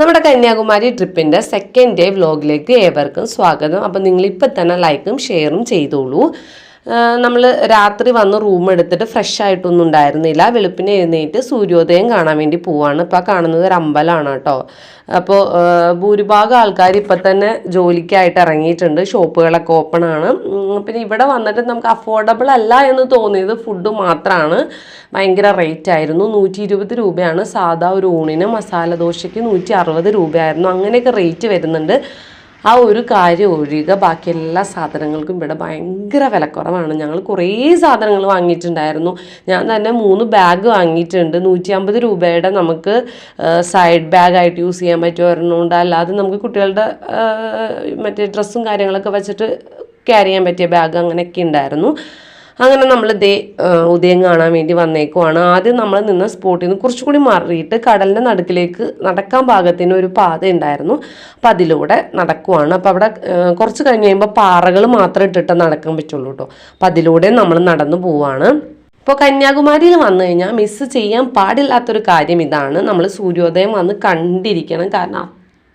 നമ്മുടെ കന്യാകുമാരി ട്രിപ്പിന്റെ second day വ്ലോഗിലേക്ക് ഏവർക്കും സ്വാഗതം. അപ്പം നിങ്ങൾ ഇപ്പം തന്നെ ലൈക്കും ഷെയറും ചെയ്തോളൂ. നമ്മൾ രാത്രി വന്ന് റൂം എടുത്തിട്ട് ഫ്രഷ് ആയിട്ടൊന്നും ഉണ്ടായിരുന്നില്ല. വെളുപ്പിനെ എഴുന്നേറ്റ് സൂര്യോദയം കാണാൻ വേണ്ടി പോവാണ്. ഇപ്പോൾ കാണുന്നത് ഒരു അമ്പലമാണ് കേട്ടോ അപ്പോൾ ഭൂരിഭാഗം ആൾക്കാർ ഇപ്പം തന്നെ ജോലിക്കായിട്ട് ഇറങ്ങിയിട്ടുണ്ട്. ഷോപ്പുകളൊക്കെ ഓപ്പൺ ആണ്. പിന്നെ ഇവിടെ വന്നിട്ട് നമുക്ക് അഫോർഡബിൾ അല്ല എന്ന് തോന്നിയത് ഫുഡ് മാത്രമാണ് ഭയങ്കര റേറ്റ് ആയിരുന്നു. നൂറ്റി ഇരുപത് രൂപയാണ്. സാധാ ഒരു ഊണിന് മസാല ദോശയ്ക്ക് നൂറ്റി അറുപത് രൂപയായിരുന്നു. അങ്ങനെയൊക്കെ റേറ്റ് വരുന്നുണ്ട്. ആ ഒരു കാര്യം ഒഴികെ ബാക്കി എല്ലാ സാധനങ്ങൾക്കും ഇവിടെ ഭയങ്കര വിലക്കുറവാണ്. ഞങ്ങൾ കുറേ സാധനങ്ങൾ വാങ്ങിയിട്ടുണ്ടായിരുന്നു. ഞാൻ തന്നെ മൂന്ന് ബാഗ് വാങ്ങിയിട്ടുണ്ട്. നൂറ്റി അമ്പത് രൂപയുടെ നമുക്ക് സൈഡ് ബാഗായിട്ട് യൂസ് ചെയ്യാൻ പറ്റും ഒരെണ്ണമുണ്ട് അല്ലാതെ നമുക്ക് കുട്ടികളുടെ മറ്റേ ഡ്രസ്സും കാര്യങ്ങളൊക്കെ വെച്ചിട്ട് ക്യാരി ചെയ്യാൻ പറ്റിയ ബാഗ് അങ്ങനെയൊക്കെ ഉണ്ടായിരുന്നു. അങ്ങനെ നമ്മൾ ദേ ഉദയം കാണാൻ വേണ്ടി വന്നേക്കുവാണ്. ആദ്യം നമ്മൾ നിന്ന സ്പോട്ടിൽ നിന്ന് കുറച്ചുകൂടി മാറിയിട്ട് കടലിന്റെ നടുക്കിലേക്ക് നടക്കാൻ ഭാഗത്തിന് ഒരു പാത ഉണ്ടായിരുന്നു. അപ്പം അതിലൂടെ നടക്കുവാണ്. അപ്പം അവിടെ കുറച്ച് കഴിഞ്ഞ് കഴിയുമ്പോൾ പാറകൾ മാത്രം ഇട്ടിട്ട് നടക്കാൻ പറ്റുള്ളൂ കേട്ടോ അപ്പം അതിലൂടെ നമ്മൾ നടന്നു പോവാണ്. ഇപ്പോൾ കന്യാകുമാരിയിൽ വന്നു കഴിഞ്ഞാൽ മിസ്സ് ചെയ്യാൻ പാടില്ലാത്തൊരു കാര്യം ഇതാണ്. നമ്മൾ സൂര്യോദയം വന്ന് കണ്ടിരിക്കണം. കാരണം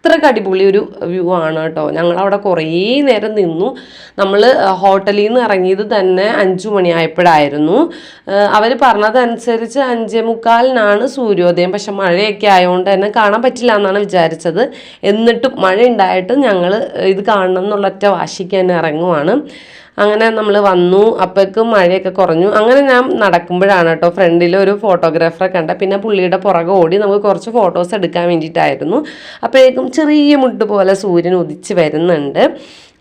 അത്രയ്ക്ക് അടിപൊളി ഒരു വ്യൂ ആണ് കേട്ടോ. ഞങ്ങൾ അവിടെ കുറേ നേരം നിന്നു. നമ്മൾ ഹോട്ടലിൽ നിന്ന് ഇറങ്ങിയത് തന്നെ അഞ്ചു മണിയായപ്പോഴായിരുന്നു. അവർ പറഞ്ഞതനുസരിച്ച് അഞ്ചേ മുക്കാലിനാണ് സൂര്യോദയം. പക്ഷെ മഴയൊക്കെ ആയതുകൊണ്ട് തന്നെ കാണാൻ പറ്റില്ല എന്നാണ് വിചാരിച്ചത്. എന്നിട്ടും മഴ ഉണ്ടായിട്ടും ഞങ്ങൾ ഇത് കാണണം എന്നുള്ള ഒറ്റ വാശിക്ക് തന്നെ ഇറങ്ങുവാണ്. അങ്ങനെ നമ്മൾ വന്നു അപ്പോഴേക്കും മഴയൊക്കെ കുറഞ്ഞു. അങ്ങനെ ഞാൻ നടക്കുമ്പോഴാണ് കേട്ടോ ഫ്രണ്ടിൽ ഒരു ഫോട്ടോഗ്രാഫറെ കണ്ട. പിന്നെ പുള്ളിയുടെ പുറകെ ഓടി നമുക്ക് കുറച്ച് ഫോട്ടോസ് എടുക്കാൻ വേണ്ടിയിട്ടായിരുന്നു. അപ്പോഴേക്കും ചെറിയ മുട്ട് പോലെ സൂര്യൻ ഉദിച്ച് വരുന്നുണ്ട്.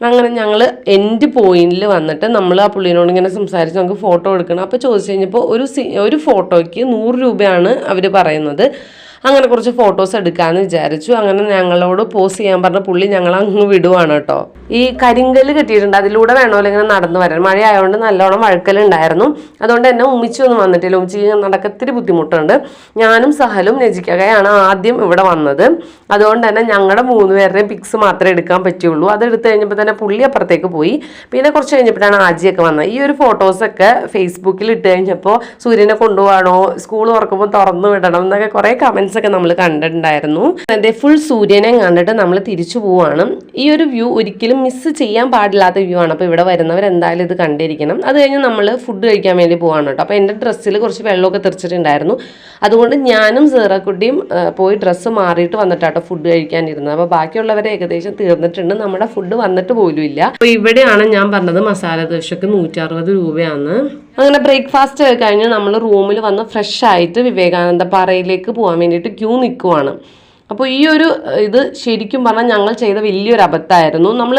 അങ്ങനെ ഞങ്ങൾ എൻഡ് പോയിന്റിൽ വന്നിട്ട് നമ്മൾ ആ പുള്ളിനോട് ഇങ്ങനെ സംസാരിച്ച് നമുക്ക് ഫോട്ടോ എടുക്കണം. അപ്പോൾ ചോദിച്ചു കഴിഞ്ഞപ്പോൾ ഒരു ഒരു ഫോട്ടോയ്ക്ക് നൂറ് രൂപയാണ് അവർ പറയുന്നത്. അങ്ങനെ കുറച്ച് ഫോട്ടോസ് എടുക്കാന്ന് വിചാരിച്ചു. അങ്ങനെ ഞങ്ങളോട് പോസ് ചെയ്യാൻ പറഞ്ഞ പുള്ളി ഞങ്ങൾ അങ്ങ് വിടുവാണ് കേട്ടോ ഈ കരിങ്കൽ കെട്ടിയിട്ടുണ്ട്. അതിലൂടെ വേണമല്ലോ ഇങ്ങനെ നടന്നു വരാൻ. മഴ ആയതുകൊണ്ട് നല്ലോണം വഴക്കലുണ്ടായിരുന്നു. അതുകൊണ്ട് തന്നെ ഉമ്മിച്ചൊന്നും വന്നിട്ടില്ല. ഉമ്മിച്ച് നടക്കത്തിരി ബുദ്ധിമുട്ടുണ്ട്. ഞാനും സഹലും രചിക്കുകയാണ് ആദ്യം ഇവിടെ വന്നത്. അതുകൊണ്ട് തന്നെ ഞങ്ങളുടെ മൂന്ന് പേരുടെയും പിക്സ് മാത്രമേ എടുക്കാൻ പറ്റുള്ളൂ. അത് എടുത്തു കഴിഞ്ഞപ്പോൾ തന്നെ പുള്ളി അപ്പുറത്തേക്ക് പോയി. പിന്നെ കുറച്ച് കഴിഞ്ഞപ്പോഴാണ് ആജിയൊക്കെ വന്നത്. ഈ ഒരു ഫോട്ടോസൊക്കെ ഫേസ്ബുക്കിൽ ഇട്ട് കഴിഞ്ഞപ്പോൾ സൂര്യനെ കൊണ്ടുപോകണോ സ്കൂൾ തുറക്കുമ്പോൾ തുറന്നു വിടണം എന്നൊക്കെ കുറേ കമൻസ് ഒക്കെ നമ്മൾ കണ്ടിട്ടുണ്ടായിരുന്നു. അതെ ഫുൾ സൂര്യനെ കണ്ടിട്ട് നമ്മൾ തിരിച്ചു പോവാണ്. ഈ ഒരു വ്യൂ ഒരിക്കലും മിസ് ചെയ്യാൻ പാടില്ലാത്ത വ്യൂ ആണ്. അപ്പോൾ ഇവിടെ വരുന്നവർ എന്തായാലും ഇത് കണ്ടിരിക്കണം. അത് കഴിഞ്ഞ് നമ്മൾ ഫുഡ് കഴിക്കാൻ വേണ്ടി പോവാണ് കേട്ടോ. അപ്പോൾ എന്റെ ഡ്രസ്സിൽ കുറച്ച് വെള്ളമൊക്കെ തെറിച്ചിട്ടുണ്ടായിരുന്നു. അതുകൊണ്ട് ഞാനും സീറക്കുട്ടിയും പോയി ഡ്രസ്സ് മാറിയിട്ട് വന്നിട്ടാട്ടോ ഫുഡ് കഴിക്കാനിരുന്നത്. അപ്പോൾ ബാക്കിയുള്ളവരെ ഏകദേശം തീർന്നിട്ടുണ്ട്. നമ്മുടെ ഫുഡ് വന്നിട്ട് പോലും ഇല്ല അപ്പോൾ ഇവിടെയാണ് ഞാൻ പറഞ്ഞത് മസാല ദോശയ്ക്ക് നൂറ്റി അറുപത് രൂപയാണ്. അങ്ങനെ ബ്രേക്ക്ഫാസ്റ്റ് കഴിഞ്ഞ് നമ്മൾ റൂമിൽ വന്ന് ഫ്രഷ് ആയിട്ട് വിവേകാനന്ദ പാറയിലേക്ക് പോകാൻ വേണ്ടിയിട്ട് ക്യൂ നിൽക്കുവാണ് അപ്പോൾ ഈ ഒരു ഇത് ശരിക്കും പറഞ്ഞാൽ ഞങ്ങൾ ചെയ്ത വലിയൊരു അബദ്ധമായിരുന്നു. നമ്മൾ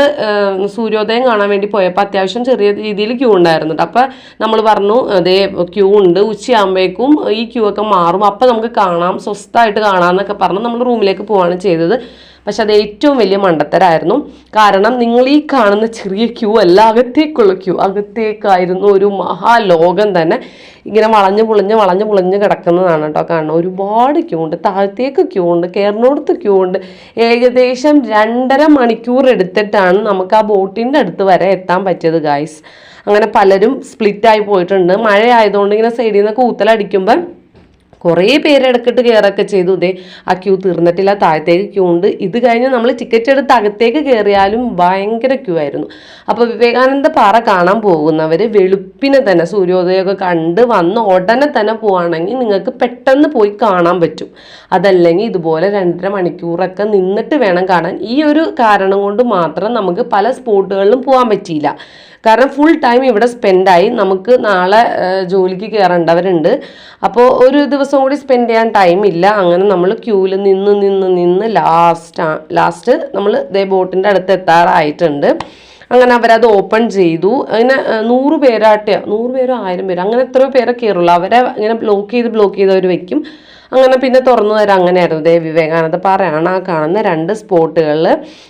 സൂര്യോദയം കാണാൻ വേണ്ടി പോയപ്പോൾ അത്യാവശ്യം ചെറിയ രീതിയിൽ ക്യൂ ഉണ്ടായിരുന്നു. അപ്പോൾ നമ്മൾ പറഞ്ഞു അതേ ക്യൂ ഉണ്ട്. ഉച്ചയാകുമ്പോഴേക്കും ഈ ക്യൂ ഒക്കെ മാറും. അപ്പോൾ നമുക്ക് കാണാം സ്വസ്ഥമായിട്ട് കാണാം എന്നൊക്കെ പറഞ്ഞ് നമ്മൾ റൂമിലേക്ക് പോവാണ് ചെയ്തത്. പക്ഷെ അത് ഏറ്റവും വലിയ മണ്ടത്തരായിരുന്നു. കാരണം നിങ്ങൾ ഈ കാണുന്ന ചെറിയ ക്യൂ അല്ല അകത്തേക്കുള്ള ക്യൂ. അകത്തേക്കായിരുന്നു ഒരു മഹാലോകം തന്നെ. ഇങ്ങനെ വളഞ്ഞു പുളിഞ്ഞ് വളഞ്ഞ് പുളിഞ്ഞ് കിടക്കുന്നതാണ് കേട്ടോ കാരണം ഒരുപാട് ക്യൂ ഉണ്ട്. താഴത്തേക്ക് ക്യൂ ഉണ്ട്. കയറിനോടത്ത് ക്യൂ ഉണ്ട്. ഏകദേശം രണ്ടര മണിക്കൂർ എടുത്തിട്ടാണ് നമുക്ക് ആ ബോട്ടിന്റെ അടുത്ത് വരെ എത്താൻ പറ്റിയത് ഗായ്സ് അങ്ങനെ പലരും സ്പ്ലിറ്റായി പോയിട്ടുണ്ട്. മഴ ആയതുകൊണ്ട് ഇങ്ങനെ സൈഡിൽ നിന്ന് കൂത്തലടിക്കുമ്പോൾ കുറേ പേര് ഇടക്കിട്ട് കയറൊക്കെ ചെയ്തു. ഇതേ ആ ക്യൂ തീർന്നിട്ടില്ല താഴത്തേക്ക് ക്യൂ ഉണ്ട്. ഇത് കഴിഞ്ഞ് നമ്മൾ ടിക്കറ്റ് എടുത്ത് അകത്തേക്ക് കയറിയാലും ഭയങ്കര ക്യൂ ആയിരുന്നു. അപ്പോൾ വിവേകാനന്ദ പാറ കാണാൻ പോകുന്നവർ വെളുപ്പിനെ തന്നെ സൂര്യോദയമൊക്കെ കണ്ട് വന്ന് ഉടനെ തന്നെ പോവുകയാണെങ്കിൽ നിങ്ങൾക്ക് പെട്ടെന്ന് പോയി കാണാൻ പറ്റും. അതല്ലെങ്കിൽ ഇതുപോലെ രണ്ടര മണിക്കൂറൊക്കെ നിന്നിട്ട് വേണം കാണാൻ. ഈ ഒരു കാരണം കൊണ്ട് മാത്രം നമുക്ക് പല സ്പോട്ടുകളിലും പോകാൻ പറ്റിയില്ല. കാരണം ഫുൾ ടൈം ഇവിടെ സ്പെൻഡായി നമുക്ക് നാളെ ജോലിക്ക് കയറേണ്ടവരുണ്ട് അപ്പോൾ ഒരു ദിവസം കൂടി സ്പെൻഡ് ചെയ്യാൻ ടൈം ഇല്ല. അങ്ങനെ നമ്മൾ ക്യൂവിൽ നിന്ന് നിന്ന് നിന്ന് ലാസ്റ്റ് ലാസ്റ്റ് നമ്മൾ ദേ ബോട്ടിന്റെ അടുത്ത് എത്താറായിട്ടുണ്ട്. അങ്ങനെ അവരത് ഓപ്പൺ ചെയ്തു. അങ്ങനെ നൂറ് പേരാട്ടെ നൂറ് പേരോ ആയിരം പേരോ അങ്ങനെ എത്രയോ പേരൊക്കെ കയറുള്ളൂ അവരെ ഇങ്ങനെ ബ്ലോക്ക് ചെയ്ത് ബ്ലോക്ക് ചെയ്ത് അവർ വെക്കും. അങ്ങനെ പിന്നെ തുറന്നു തരാം. അങ്ങനെയായിരുന്നു. ദേ വിവേകാനന്ദ പാറയാണ് ആ കാണുന്ന രണ്ട് സ്പോട്ടുകളിൽ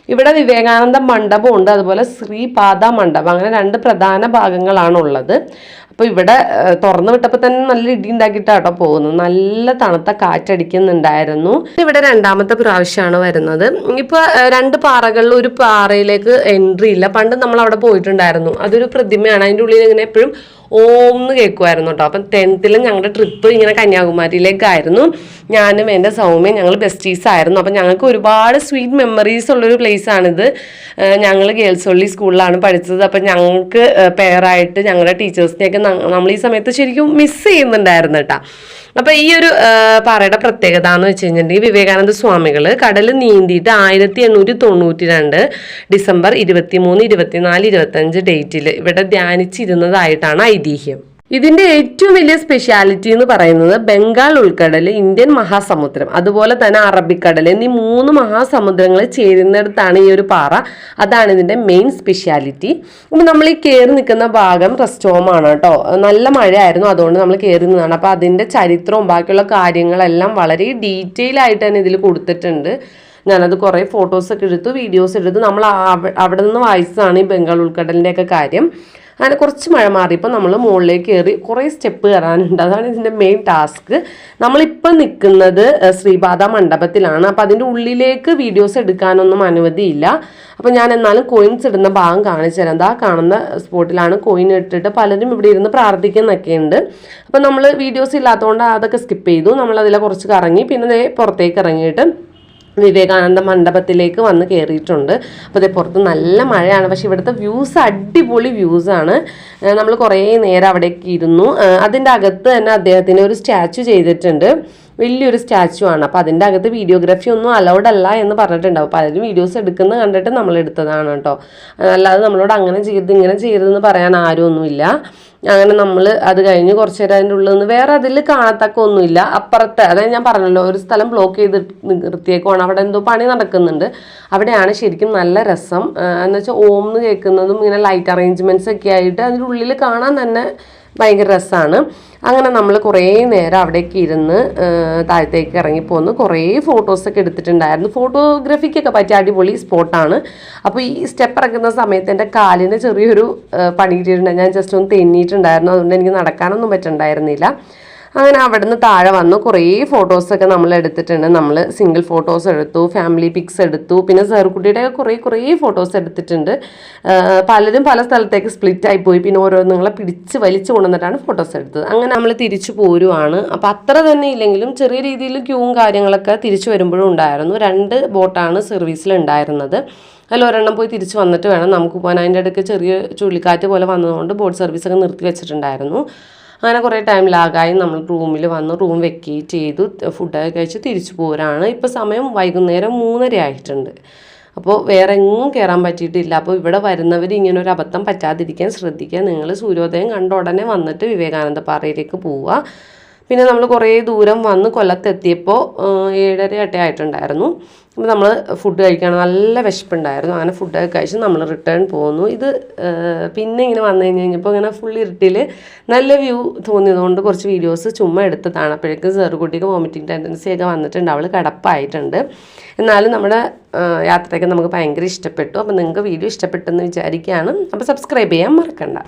ഇവിടെ വിവേകാനന്ദ മണ്ഡപം ഉണ്ട് അതുപോലെ ശ്രീപാദ മണ്ഡപം. അങ്ങനെ രണ്ട് പ്രധാന ഭാഗങ്ങളാണ് ഉള്ളത് അപ്പോൾ ഇവിടെ തുറന്നു വിട്ടപ്പോൾ തന്നെ നല്ല ഇടി ഉണ്ടാക്കിയിട്ടാട്ടോ പോകുന്നത്. നല്ല തണുത്ത കാറ്റടിക്കുന്നുണ്ടായിരുന്നു. ഇവിടെ രണ്ടാമത്തെ പ്രാവശ്യമാണ് വരുന്നത്. ഇപ്പോൾ രണ്ട് പാറകളിൽ ഒരു പാറയിലേക്ക് എൻട്രി ഇല്ല. പണ്ട് നമ്മൾ അവിടെ പോയിട്ടുണ്ടായിരുന്നു. അതൊരു പ്രതിമയാണ്. അതിന്റെ ഉള്ളിൽ ഇങ്ങനെ എപ്പോഴും ഓം എന്ന് കേൾക്കുമായിരുന്നു കേട്ടോ. അപ്പം ടെൻത്തിലും ഞങ്ങളുടെ ട്രിപ്പ് ഇങ്ങനെ കന്യാകുമാരിയിലേക്കായിരുന്നു. ഞാനും എന്റെ സൗമ്യം ഞങ്ങൾ ബെസ്റ്റീസ് ആയിരുന്നു. അപ്പം ഞങ്ങൾക്ക് ഒരുപാട് സ്വീറ്റ് മെമ്മറീസ് ഉള്ളൊരു ആണിത്. ഞങ്ങൾ ഗേൾസ് ഒള്ളി സ്കൂളിലാണ് പഠിച്ചത്. അപ്പം ഞങ്ങൾക്ക് പെയറായിട്ട് ഞങ്ങളുടെ ടീച്ചേഴ്സിനെയൊക്കെ നമ്മൾ ഈ സമയത്ത് ശരിക്കും മിസ് ചെയ്യുന്നുണ്ടായിരുന്നു കേട്ടോ അപ്പോൾ ഈ ഒരു പാറയുടെ പ്രത്യേകത എന്ന് വെച്ച് കഴിഞ്ഞിട്ടുണ്ടെങ്കിൽ വിവേകാനന്ദ സ്വാമികൾ കടൽ നീന്തിയിട്ട് ആയിരത്തി എണ്ണൂറ്റി തൊണ്ണൂറ്റി രണ്ട് ഡിസംബർ ഇരുപത്തി മൂന്ന് ഇരുപത്തിനാല് ഇരുപത്തഞ്ച് ഡേറ്റിൽ ഇവിടെ ധ്യാനിച്ചിരുന്നതായിട്ടാണ് ഐതിഹ്യം. ഇതിന്റെ ഏറ്റവും വലിയ സ്പെഷ്യാലിറ്റി എന്ന് പറയുന്നത് ബംഗാൾ ഉൾക്കടൽ ഇന്ത്യൻ മഹാസമുദ്രം അതുപോലെ തന്നെ അറബിക്കടൽ എന്നീ മൂന്ന് മഹാസമുദ്രങ്ങൾ ചേരുന്നിടത്താണ് ഈ ഒരു പാറ. അതാണ് ഇതിന്റെ മെയിൻ സ്പെഷ്യാലിറ്റി അപ്പം നമ്മൾ ഈ കയറി നിൽക്കുന്ന ഭാഗം റെസ്റ്റോമാണ് കേട്ടോ. നല്ല മഴയായിരുന്നു അതുകൊണ്ട് നമ്മൾ കയറി നിന്നതാണ്. അപ്പോൾ അതിന്റെ ചരിത്രവും ബാക്കിയുള്ള കാര്യങ്ങളെല്ലാം വളരെ ഡീറ്റെയിൽ ആയിട്ട് തന്നെ ഇതിൽ കൊടുത്തിട്ടുണ്ട്. ഞാനത് കുറേ ഫോട്ടോസൊക്കെ എടുത്തു വീഡിയോസ് എടുത്തു. നമ്മൾ അവ- അവിടെ നിന്ന് വായിച്ചതാണ് ഈ ബംഗാൾ ഉൾക്കടലിന്റെയൊക്കെ കാര്യം. അങ്ങനെ കുറച്ച് മഴ മാറിയപ്പോൾ നമ്മൾ മുകളിലേക്ക് കയറി കുറേ സ്റ്റെപ്പ് കയറാനുണ്ട്. അതാണ് ഇതിന്റെ മെയിൻ ടാസ്ക് നമ്മളിപ്പം നിൽക്കുന്നത് ശ്രീപാദ മണ്ഡപത്തിലാണ്. അപ്പോൾ അതിന്റെ ഉള്ളിലേക്ക് വീഡിയോസ് എടുക്കാനൊന്നും അനുമതിയില്ല. അപ്പോൾ ഞാൻ എന്നാലും കോയിൻസ് ഇടുന്ന ഭാഗം കാണിച്ചു തരാം. ദാ കാണുന്ന സ്പോട്ടിലാണ് കോയിൻ ഇട്ടിട്ട് പലരും ഇവിടെ ഇരുന്ന് പ്രാർത്ഥിക്കുന്നൊക്കെ ഉണ്ട്. അപ്പോൾ നമ്മൾ വീഡിയോസ് ഇല്ലാത്തതുകൊണ്ട് അതൊക്കെ സ്കിപ്പ് ചെയ്തു. നമ്മളതിലെ കുറച്ച് കറങ്ങി. പിന്നെ പുറത്തേക്ക് ഇറങ്ങിയിട്ട് വിവേകാനന്ദ മണ്ഡപത്തിലേക്ക് വന്ന് കയറിയിട്ടുണ്ട് അപ്പോൾ അതേ പുറത്ത് നല്ല മഴയാണ്. പക്ഷേ ഇവിടുത്തെ വ്യൂസ് അടിപൊളി വ്യൂസാണ് നമ്മൾ കുറേ നേരം അവിടേക്ക് ഇരുന്നു. അതിന്റെ അകത്ത് തന്നെ അദ്ദേഹത്തിന് ഒരു സ്റ്റാച്ചു ചെയ്തിട്ടുണ്ട്. വലിയൊരു സ്റ്റാച്ചു ആണ്. അപ്പോൾ അതിന്റെ അകത്ത് വീഡിയോഗ്രാഫി ഒന്നും അലൗഡ് അല്ല എന്ന് പറഞ്ഞിട്ടുണ്ടാവും പലരും വീഡിയോസ് എടുക്കുന്നത് കണ്ടിട്ട് നമ്മൾ എടുത്തതാണ് കേട്ടോ. അല്ലാതെ നമ്മളോട് അങ്ങനെ ചെയ്യരുത് ഇങ്ങനെ ചെയ്യരുതെന്ന് പറയാൻ ആരും ഒന്നുമില്ല അങ്ങനെ നമ്മൾ അത് കഴിഞ്ഞ് കുറച്ച് നേരം അതിന്റെ ഉള്ളിൽ നിന്ന് വേറെ അതിൽ കാണത്തക്ക ഒന്നുമില്ല. അപ്പുറത്തെ അതായത് ഞാൻ പറഞ്ഞല്ലോ ഒരു സ്ഥലം ബ്ലോക്ക് ചെയ്ത് നിർത്തിയേക്കുവാണ്. അവിടെ എന്തോ പണി നടക്കുന്നുണ്ട്. അവിടെയാണ് ശരിക്കും നല്ല രസം. എന്ന് വെച്ചാൽ ഓം എന്ന് കേൾക്കുന്നതും ഇങ്ങനെ ലൈറ്റ് അറേഞ്ച്മെന്റ്സ് ഒക്കെ ആയിട്ട് അതിന്റെ ഉള്ളിൽ കാണാൻ തന്നെ ഭയങ്കര രസമാണ് അങ്ങനെ നമ്മൾ കുറേ നേരം അവിടേക്ക് ഇരുന്ന് താഴത്തേക്ക് ഇറങ്ങിപ്പോന്ന് കുറേ ഫോട്ടോസൊക്കെ എടുത്തിട്ടുണ്ടായിരുന്നു. ഫോട്ടോഗ്രാഫിക്കൊക്കെ പറ്റിയ അടിപൊളി സ്പോട്ടാണ്. അപ്പോൾ ഈ സ്റ്റെപ്പ് ഇറങ്ങുന്ന സമയത്ത് എന്റെ കാലിന് ചെറിയൊരു പണി കിട്ടിയിട്ടുണ്ട്. ഞാൻ ജസ്റ്റ് ഒന്ന് തെന്നിയിട്ടുണ്ടായിരുന്നു. അതുകൊണ്ട് എനിക്ക് നടക്കാനൊന്നും പറ്റുന്നുണ്ടായിരുന്നില്ല അങ്ങനെ അവിടുന്ന് താഴെ വന്നു. കുറേ ഫോട്ടോസൊക്കെ നമ്മൾ എടുത്തിട്ടുണ്ട്. നമ്മൾ സിംഗിൾ ഫോട്ടോസ് എടുത്തു ഫാമിലി പിക്സ് എടുത്തു. പിന്നെ സെറുക്കുട്ടിയുടെ കുറേ കുറേ ഫോട്ടോസ് എടുത്തിട്ടുണ്ട്. പലരും പല സ്ഥലത്തേക്ക് സ്പ്ലിറ്റ് ആയി പോയി. പിന്നെ ഓരോന്നുങ്ങളെ പിടിച്ച് വലിച്ചു കൊണ്ടുവന്നിട്ടാണ് ഫോട്ടോസ് എടുത്തത്. അങ്ങനെ നമ്മൾ തിരിച്ചു പോരുവാണ്. അപ്പം അത്ര തന്നെ ഇല്ലെങ്കിലും ചെറിയ രീതിയിൽ ക്യൂവും കാര്യങ്ങളൊക്കെ തിരിച്ചു വരുമ്പോഴും ഉണ്ടായിരുന്നു. രണ്ട് ബോട്ടാണ് സർവീസിൽ ഉണ്ടായിരുന്നത്. അല്ല ഒരെണ്ണം പോയി തിരിച്ച് വന്നിട്ട് വേണം നമുക്ക് പോകാൻ. അതിന്റെ ഇടയ്ക്ക് ചെറിയ ചുഴലിക്കാറ്റ് പോലെ വന്നതുകൊണ്ട് ബോട്ട് സർവീസൊക്കെ നിർത്തി വെച്ചിട്ടുണ്ടായിരുന്നു. അങ്ങനെ കുറേ ടൈം ലാഗായി നമ്മൾ റൂമിൽ വന്ന് റൂം വെക്കേറ്റ് ചെയ്തു ഫുഡൊക്കെ കഴിച്ച് തിരിച്ചു പോരാണ്. ഇപ്പോൾ സമയം വൈകുന്നേരം മൂന്നര ആയിട്ടുണ്ട്. അപ്പോൾ വേറെ എങ്ങും കയറാൻ പറ്റിയിട്ടില്ല. അപ്പോൾ ഇവിടെ വരുന്നവർ ഇങ്ങനെ ഒരു അബദ്ധം പറ്റാതിരിക്കാൻ ശ്രദ്ധിക്കുക. നിങ്ങൾ സൂര്യോദയം കണ്ട ഉടനെ വന്നിട്ട് വിവേകാനന്ദ പാറയിലേക്ക് പോവുക. പിന്നെ നമ്മൾ കുറേ ദൂരം വന്ന് കൊല്ലത്തെത്തിയപ്പോൾ ഏഴര എട്ടേ ആയിട്ടുണ്ടായിരുന്നു. അപ്പോൾ നമ്മൾ ഫുഡ് കഴിക്കാൻ നല്ല വിശപ്പുണ്ടായിരുന്നു. അങ്ങനെ ഫുഡൊക്കെ കഴിച്ച് നമ്മൾ റിട്ടേൺ പോന്നു. ഇത് പിന്നെ ഇങ്ങനെ വന്നു കഴിഞ്ഞ് കഴിഞ്ഞപ്പോൾ ഇങ്ങനെ ഫുൾ ഇരുട്ടിൽ നല്ല വ്യൂ തോന്നിയതുകൊണ്ട് കുറച്ച് വീഡിയോസ് ചുമ്മാ എടുത്തതാണ് അപ്പോഴേക്കും ചെറുകുട്ടിക്ക് വോമിറ്റിംഗ് ടെൻഡൻസി ഒക്കെ വന്നിട്ടുണ്ട്. അവൾ കടപ്പായിട്ടുണ്ട്. എന്നാലും നമ്മുടെ യാത്രയൊക്കെ നമുക്ക് ഭയങ്കര ഇഷ്ടപ്പെട്ടു. അപ്പോൾ നിങ്ങൾക്ക് വീഡിയോ ഇഷ്ടപ്പെട്ടെന്ന് വിചാരിക്കുകയാണ്. അപ്പോൾ സബ്സ്ക്രൈബ് ചെയ്യാൻ മറക്കണ്ട.